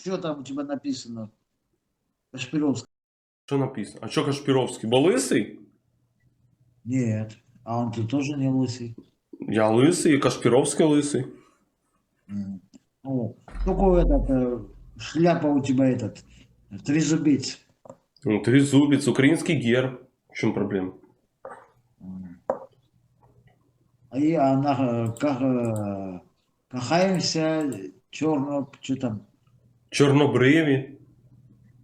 Что там у тебя написано? Кашпировский. Что написано? А что Кашпировский? Был лысый? Нет. А он тут тоже не лысый. Я лысый, и Кашпировский лысый. М. Ну, только этот, э, шляпа у тебя этот, трезубец. Ну, трезубец, украинский герб. В чем проблема? М. А она э, как, э, кахаемся, черно, что там Чорнобриві,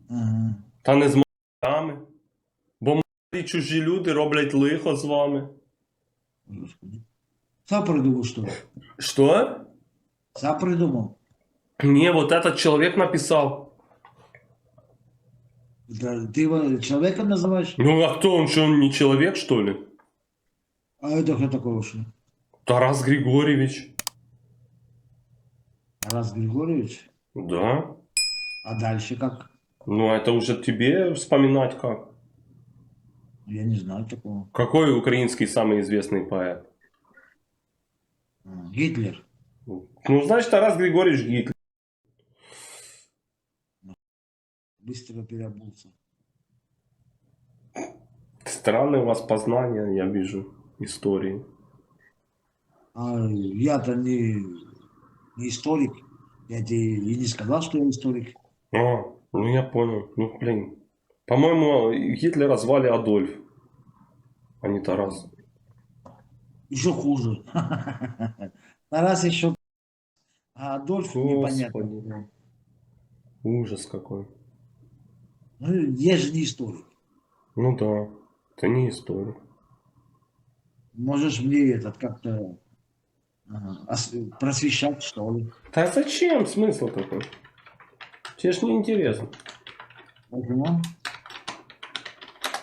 Ага. та не з м***ами. Бо м***і чужі люди роблять лихо з вами. Господи. Сам придумал, что ли? Что? Сам придумал. Не, вот этот человек написал. Да, ты его человеком называешь? Ну а кто он, что он не человек, что ли? А это кто такой уж? Тарас Григорьевич. Раз Григорьевич? Да. А дальше как? Ну это уже тебе вспоминать как. Я не знаю такого. Какой украинский самый известный поэт? А, Гитлер. Ну, значит, Тарас Григорьевич Гитлер. Быстро переобулся. Странные у вас познания, я вижу, истории. А я-то не, не историк. Я тебе не сказал, что я историк. А, ну я понял. Ну, блин. По-моему, Гитлера звали Адольф, а не Тарас. Еще хуже. Тарас еще... А Адольф непонятно. Господи. Ужас какой. Ну, я же не историк. Ну да, это не историк. Можешь мне этот как-то ага, ос- просвещать, что ли? Да зачем? Смысл такой? Тебе ж не интересно. Почему?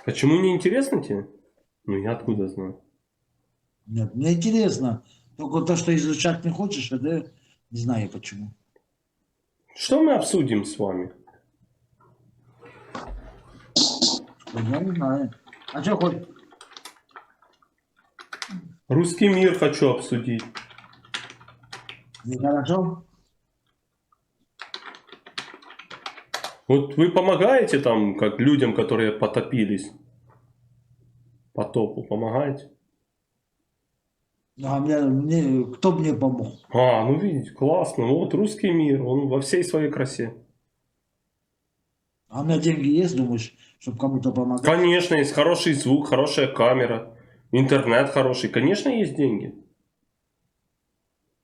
Почему не интересно тебе? Ну я откуда знаю? Нет, мне интересно. Только то, что изучать не хочешь, это не знаю почему. Что мы обсудим с вами? Я не знаю. А что хоть? Русский мир хочу обсудить. Нехорошо? Вот вы помогаете там, как людям, которые потопились? Потопу помогаете? А мне, мне, кто мне помог? А, ну видите, классно. Ну вот русский мир, он во всей своей красе. А у меня деньги есть, думаешь, чтобы кому-то помогать? Конечно, есть хороший звук, хорошая камера, интернет хороший. Конечно, есть деньги.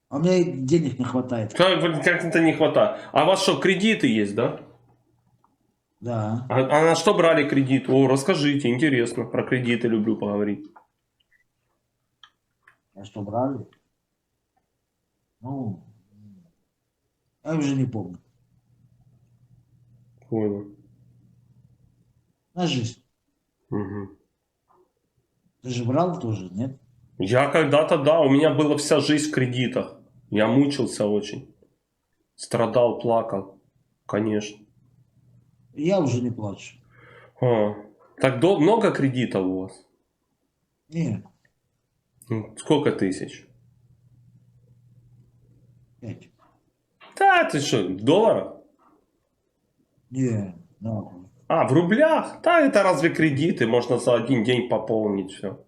А у меня денег не хватает. Как, как это не хватает? А у вас что, кредиты есть, да? Да. А, а на что брали кредит? О, расскажите, интересно. Про кредиты люблю поговорить. А что брали? Ну, я уже не помню. Понял. На жизнь. Мгм. Ты же брал тоже, нет? Я когда-то, да, у меня была вся жизнь в кредитах. Я мучился очень. Страдал, плакал. Конечно. Я уже не плачу. А, так до- много кредитов у вас? Нет, Ну, Сколько тысяч? пять. Да, ты что, в долларах? Не, нахуй. А, в рублях? Да, это разве кредиты? Можно за один день пополнить все.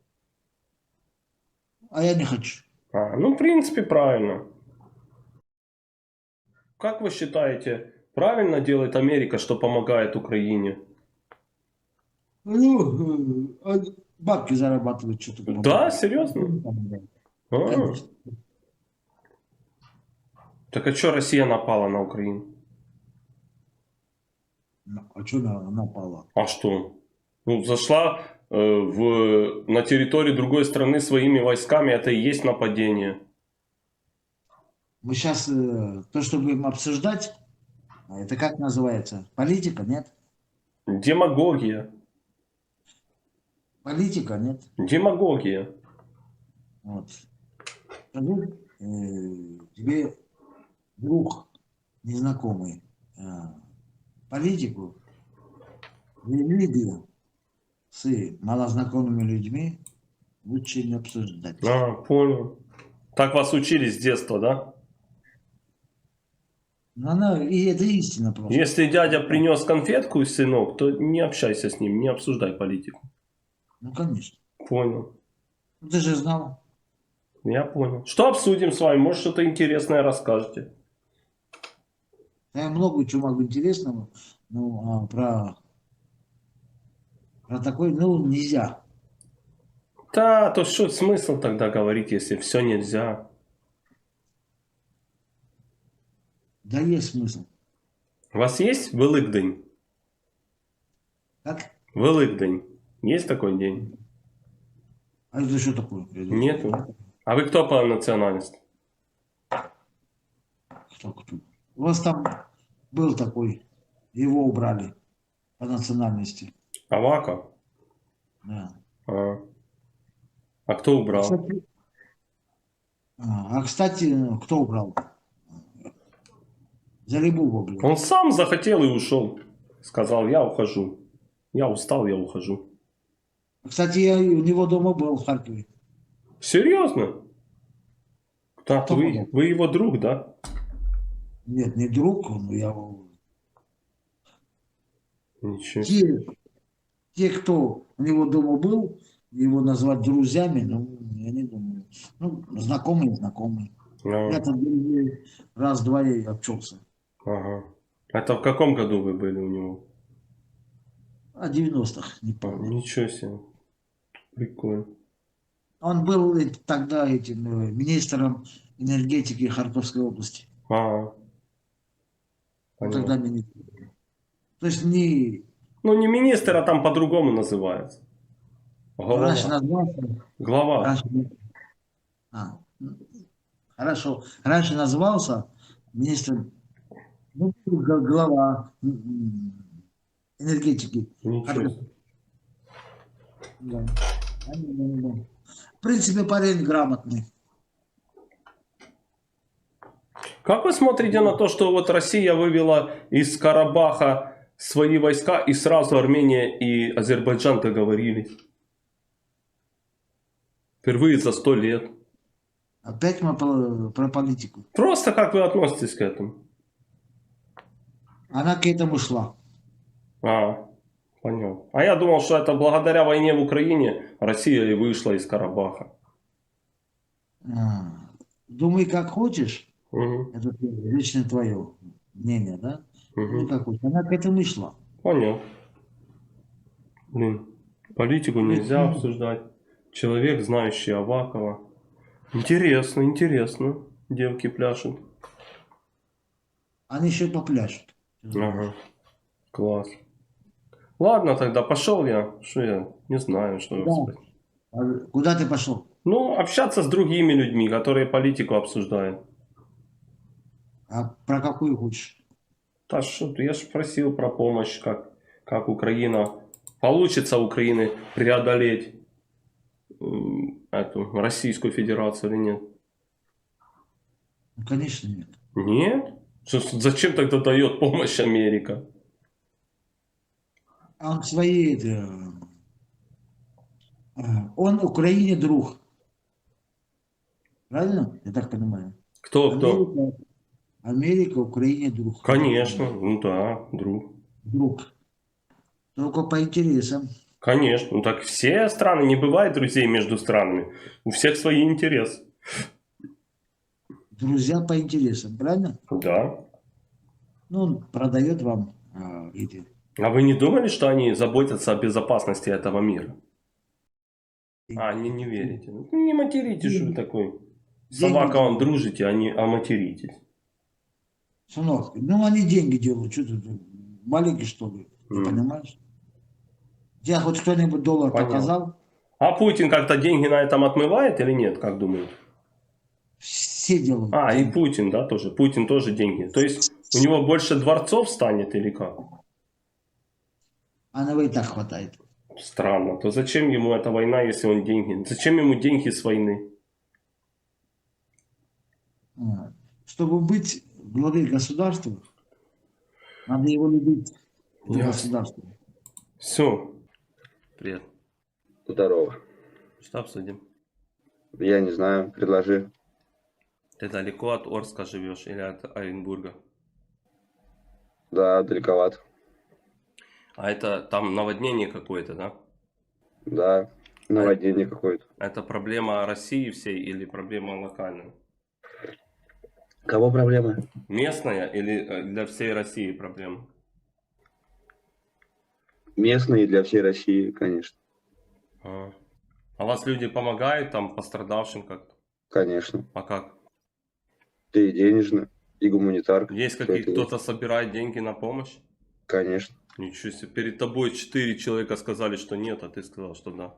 А я не хочу. А, ну, в принципе, правильно. Как вы считаете, правильно делает Америка, что помогает Украине? Ну, э, бабки зарабатывают что-то. Да, серьезно? А, так а что Россия напала на Украину? Ну, А что напала? А что? Ну, зашла в, на территорию другой страны своими войсками, это и есть нападение. Мы сейчас, то, что будем обсуждать, это как называется? Политика, нет? Демагогия. Политика, нет? Демагогия. Вот. Э, тебе друг незнакомый э, политику религию с малознакомыми людьми лучше не обсуждать. А, понял. Так вас учили с детства, да? Ну, Она, и это истина просто. Если дядя принес конфетку, сынок, то не общайся с ним, не обсуждай политику. Ну, конечно. Понял. Ну, Ты же знал. Я понял. Что обсудим с вами? Может, что-то интересное расскажете? Я много чего могу интересного, ну, а про, про такой, ну, нельзя. Да, то что смысл тогда говорить, если все нельзя? Да есть смысл. У вас есть Великдень? Как? Великдень. Есть такой день? А это что такое? Нету. А вы кто по национальности? Кто, кто? У вас там был такой, его убрали по национальности. Авака? Да. А, а кто убрал? Кстати, а, а, кстати, кто убрал? Залибуба, блин. Он сам захотел и ушел. Сказал, я ухожу. Я устал, я ухожу. Кстати, я у него дома был в Харькове. Серьезно? Так, Кто вы, вы его друг, да? Нет, не друг, но я... Ничего. Те, те, кто у него дома был, его назвать друзьями, ну, я не думаю. Ну, знакомые, знакомые. А, Я там раз-два и общался. ага. Это в каком году вы были у него? А 90-х, не А, помню. Ничего себе. Прикольно. Он был тогда этим э, министром энергетики Харьковской области. А, Он понятно. тогда министр. То есть не Ну, не министр, а там по-другому называется. Раньше назвался, Глава. раньше, а, хорошо, раньше назывался министром, ну, глава энергетики. Ничего да. В принципе, парень грамотный. Как вы смотрите на то, что вот Россия вывела из Карабаха свои войска, и сразу Армения и Азербайджан договорились? Впервые за сто лет. Опять мы про политику. Просто как вы относитесь к этому? Она к этому шла. А, понял. А я думал, что это благодаря войне в Украине Россия и вышла из Карабаха. А, Думай, как хочешь. Мгм, Это лично твое мнение, да? Ну, как хочешь. Она к этому и шла. Понял. Блин, политику нельзя обсуждать. Человек, знающий Авакова. Интересно, интересно. Девки пляшут. Они еще попляшут. Ага. Класс. Ладно, тогда пошел я. Что я? Не знаю, что Да. А Куда ты пошел? Ну, общаться с другими людьми, которые политику обсуждают. А про какую хочешь? Да что ты, я же просил про помощь, как, как Украина, получится Украины преодолеть эту Российскую Федерацию или нет? Ну, конечно, нет. Нет? Зачем тогда дает помощь Америка? А он свои... это, э, Он Украине друг. Правильно? Я так понимаю. Кто, кто? Америка, Украине друг. Конечно, ну да, друг. Друг. Только по интересам. Конечно, ну так все страны, не бывает друзей между странами. У всех свои интересы. Друзья по интересам, правильно? Да. Ну, он продает вам а, эти... А вы не думали, что они заботятся о безопасности этого мира? А, не, не верите. Ну, не материтесь же вы такой. С Аваковым дружите, а не а материтесь. Сынок, ну они деньги делают, что ты, маленький что ли, М. понимаешь? Тебя хоть кто-нибудь доллар Понял. показал? А Путин как-то деньги на этом отмывает или нет, как думаете? Все делают. А, и Путин, да, тоже. Путин тоже деньги. То есть у него больше дворцов станет или как? А на и так хватает. Странно. То зачем ему эта война, если он деньги? Зачем ему деньги с войны? А, Чтобы быть главой государства, надо его любить. Это государство. Все. Привет. Здорово. Что обсудим? Я не знаю, предложи. Ты далеко от Орска живешь или от Оренбурга? Да, далековато. А это там наводнение какое-то, да? Да, наводнение какое-то. Это проблема России всей или проблема локальная? Кого проблемы? Местная или э, для всей России проблема? Местные для всей России, конечно. А, А вас люди помогают там пострадавшим как-то? Конечно. А как? И денежно, и гуманитарка. Есть Всё какие это кто-то собирает деньги на помощь? Конечно. Ничего себе, перед тобой четыре человека сказали, что нет, а ты сказал, что да.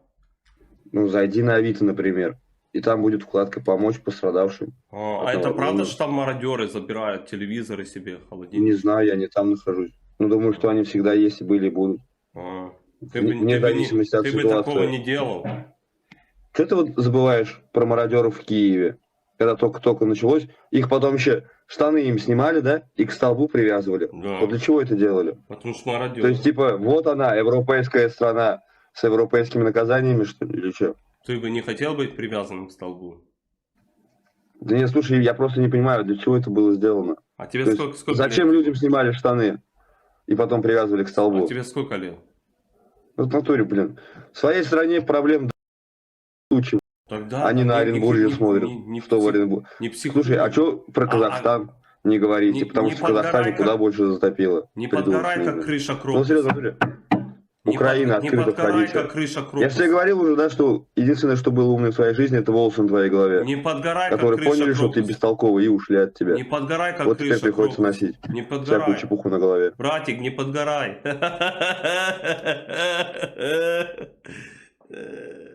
Ну, зайди на Авито, например. И там будет вкладка «Помочь пострадавшим». А, а Это правда, что там мародеры забирают телевизоры себе, Не холодильник? знаю, я не там нахожусь. Ну, думаю, что они всегда есть и были и будут. А, ты бы, вне ты бы не- от ты бы такого не делал. Что ты вот забываешь про мародеров в Киеве? Когда только-только началось, их потом еще штаны им снимали, да, и к столбу привязывали. Да. Вот для чего это делали? Потому что мародеры. То есть, типа, вот она, европейская страна с европейскими наказаниями, что ли, или что? Ты бы не хотел быть привязанным к столбу? Да нет, слушай, я просто не понимаю, для чего это было сделано. А тебе То есть, сколько, сколько зачем лет? людям снимали штаны и потом привязывали к А столбу? тебе сколько лет? Вот в натуре, блин. В своей стране проблем тучи, Тогда они на Оренбурге не- смотрят. не- не что в пси- Оренбурге? Не псих- Слушай, а что про А- Казахстан не говорите? не- Потому не что в Казахстане подгорай, куда как- больше затопило. Не подгорай, как крыша Ну, крокуса. серьезно, в Украина, не открыто входите. крыша Я же крокуса. тебе говорил уже, да, что единственное, что было умное в твоей жизни, это волосы на твоей голове. Не подгорай, как которые крыша поняли, что ты бестолковый и ушли от тебя. Не подгорай, как Вот теперь крыша приходится крокуса. носить Не всякую подгорай. чепуху на голове. Братик, не подгорай.